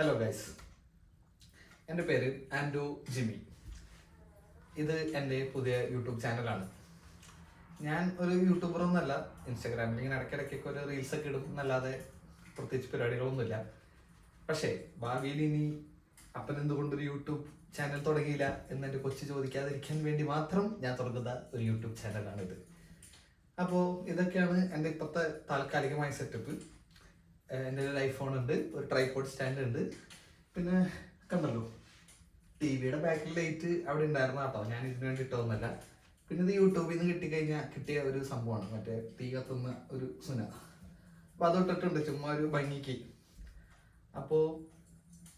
Hello guys എന്റെ പേര് ആൻഡു ജിമി ഇത് എന്റെ പുതിയ യൂട്യൂബ് ചാനലാണ്. ഞാൻ ഒരു യൂട്യൂബർ ഒന്നുമല്ല. ഇൻസ്റ്റാഗ്രാമിൽ ഇങ്ങനെ ഇടയ്ക്കിടയ്ക്കൊക്കെ ഒരു റീൽസ് ഒക്കെ ഇടും. എന്നല്ലാതെ പ്രത്യേകിച്ച് പരിപാടികളൊന്നുമില്ല. പക്ഷേ ഭാവിയിൽ ഇനി അപ്പൻ എന്തുകൊണ്ടൊരു യൂട്യൂബ് ചാനൽ തുടങ്ങിയില്ല എന്ന് എന്റെ കൊച്ചു ചോദിക്കാതിരിക്കാൻ വേണ്ടി മാത്രം ഞാൻ തുടങ്ങുന്ന ഒരു യൂട്യൂബ് ചാനലാണിത് അപ്പോൾ ഇതൊക്കെയാണ് എന്റെ ഇപ്പോഴത്തെ താൽക്കാലികമായ സെറ്റപ്പ് എന്റെ ഒരു ഐഫോൺ ഉണ്ട് ഒരു ട്രൈപോഡ് സ്റ്റാൻഡ് ഉണ്ട്. പിന്നെ കണ്ടല്ലോ ടി വിയുടെ ബാക്കിൽ ലൈറ്റ് അവിടെ ഉണ്ടായിരുന്ന കേട്ടോ ഞാൻ ഇതിനു വേണ്ടി ഇട്ടതൊന്നുമല്ല പിന്നെ ഇത് യൂട്യൂബിൽ നിന്ന് കിട്ടിക്കഴിഞ്ഞാൽ കിട്ടിയ ഒരു സംഭവമാണ്. മറ്റേ തീ കത്തുന്ന ഒരു സുന. അപ്പോൾ അത് ഇട്ടിട്ടുണ്ട് ചുമ്മാ ഒരു ഭംഗിക്ക്. അപ്പോൾ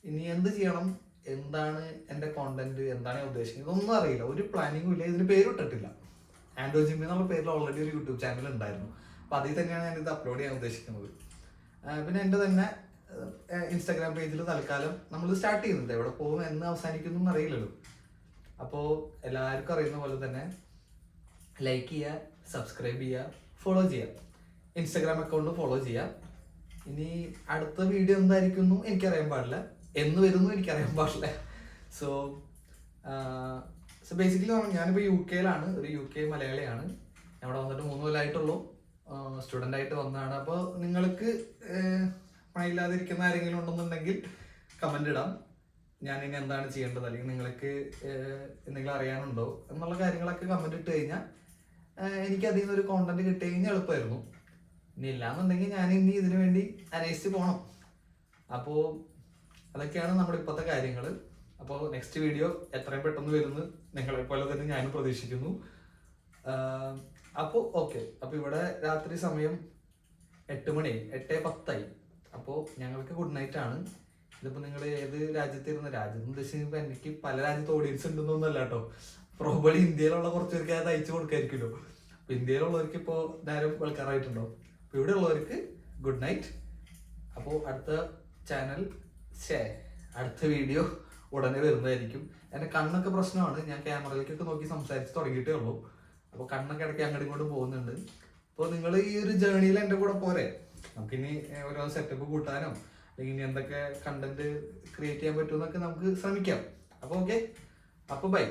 ഇനി എന്ത് ചെയ്യണം? എന്താണ് എന്റെ കോണ്ടന്റ് എന്താണ് ഞാൻ ഉദ്ദേശിക്കുന്നത്? ഒന്നും അറിയില്ല. ഒരു പ്ലാനിങ്ങും ഇല്ല. ഇതിന് പേര് ഇട്ടിട്ടില്ല. ആൻഡോ ജിമ്മി എന്നുള്ള പേരിൽ ഓൾറെഡി ഒരു യൂട്യൂബ് ചാനൽ ഉണ്ടായിരുന്നു. അപ്പോൾ അതിൽ തന്നെയാണ് ഞാൻ ഇത് അപ്ലോഡ് ചെയ്യാൻ ഉദ്ദേശിക്കുന്നത്. പിന്നെ എന്റെ തന്നെ ഇൻസ്റ്റാഗ്രാം പേജിൽ തൽക്കാലം നമ്മൾ സ്റ്റാർട്ട് ചെയ്യുന്നുണ്ട്. എവിടെ പോകും എന്ന് അവസാനിക്കുന്നു അറിയില്ലല്ലോ. അപ്പോൾ എല്ലാവർക്കും അറിയുന്ന പോലെ തന്നെ ലൈക്ക് ചെയ്യുക സബ്സ്ക്രൈബ് ചെയ്യുക ഫോളോ ചെയ്യുക. ഇൻസ്റ്റാഗ്രാം അക്കൗണ്ട് ഫോളോ ചെയ്യുക. ഇനി അടുത്ത വീഡിയോ എന്തായിരിക്കുന്നു എനിക്കറിയാൻ പാടില്ല. എന്ന് വരുന്നു എനിക്കറിയാൻ പാടില്ല. സോ സോ ബേസിക്കലി ഞാനിപ്പോൾ യു കെയിലാണ് ഒരു യു കെ മലയാളിയാണ്. ഞാൻ ഇവിടെ വന്നിട്ട് മൂന്ന് കൊല്ലമായിട്ടുള്ളൂ സ്റ്റുഡന്റ് ആയിട്ട് വന്നതാണ്. അപ്പോൾ നിങ്ങൾക്ക് പണിയില്ലാതിരിക്കുന്ന ആരെങ്കിലും ഉണ്ടെന്നുണ്ടെങ്കിൽ കമന്റ് ഇടാം. ഞാൻ ഇനി എന്താണ് ചെയ്യേണ്ടത്? അല്ലെങ്കിൽ നിങ്ങൾക്ക് എന്തെങ്കിലും അറിയാനുണ്ടോ? എന്നുള്ള കാര്യങ്ങളൊക്കെ കമന്റ് ഇട്ട് കഴിഞ്ഞാൽ എനിക്ക് അതിൽ നിന്നൊരു കോണ്ടന്റ് കിട്ടി കഴിഞ്ഞാൽ എളുപ്പമായിരുന്നു. ഇനി ഇല്ലാന്നുണ്ടെങ്കിൽ ഞാൻ ഇനി ഇതിനു വേണ്ടി അന്വേഷിച്ച് പോകണം അപ്പോൾ അതൊക്കെയാണ് നമ്മുടെ ഇപ്പോഴത്തെ കാര്യങ്ങൾ അപ്പോൾ നെക്സ്റ്റ് വീഡിയോ എത്രയും പെട്ടെന്ന് വരുന്നു നിങ്ങളെ പോലെ തന്നെ ഞാനും പ്രതീക്ഷിക്കുന്നു. അപ്പോൾ ഓക്കെ. അപ്പോൾ ഇവിടെ രാത്രി സമയം എട്ട് മണി എട്ട് പത്തായി. അപ്പോൾ ഞങ്ങൾക്ക് ഗുഡ് നൈറ്റ് ആണ്. ഇതിപ്പോൾ നിങ്ങൾ ഏത് രാജ്യത്തിരുന്ന രാജ്യം ഉദ്ദേശിക്കുമ്പോൾ എനിക്ക് പല രാജ്യത്ത് ഓഡിയൻസ് ഉണ്ടെന്നൊന്നല്ല കേട്ടോ. പ്രോബലി ഇന്ത്യയിലുള്ള കുറച്ച് പേർക്ക് അത് അയച്ചു കൊടുക്കായിരിക്കുമല്ലോ. അപ്പോൾ ഇന്ത്യയിലുള്ളവർക്ക് ഇപ്പോൾ നേരം വെളുക്കാറായിട്ടുണ്ടോ? അപ്പോൾ ഇവിടെ ഉള്ളവർക്ക് ഗുഡ് നൈറ്റ് അപ്പോൾ അടുത്ത ചാനൽ ഷേ അടുത്ത വീഡിയോ ഉടനെ വരുന്നതായിരിക്കും. എന്റെ കണ്ണൊക്കെ പ്രശ്നമാണ്. ഞാൻ ക്യാമറയിലേക്കൊക്കെ നോക്കി സംസാരിച്ച് തുടങ്ങിയിട്ടേ ഉള്ളൂ. അപ്പോൾ കണ്ണൊക്കെ ഇടയ്ക്ക് അങ്ങോട്ട് ഇങ്ങോട്ടും പോകുന്നുണ്ട്. അപ്പോൾ നിങ്ങൾ ഈ ഒരു ജേണിയിൽ എന്റെ കൂടെ പോരെ. നമുക്കിനി ഓരോ സെറ്റപ്പ് കൂട്ടാനോ അല്ലെങ്കിൽ ഇനി എന്തൊക്കെ കണ്ടന്റ് ക്രിയേറ്റ് ചെയ്യാൻ പറ്റുമെന്നൊക്കെ നമുക്ക് ശ്രമിക്കാം. അപ്പോൾ ഓക്കെ അപ്പോൾ ബൈ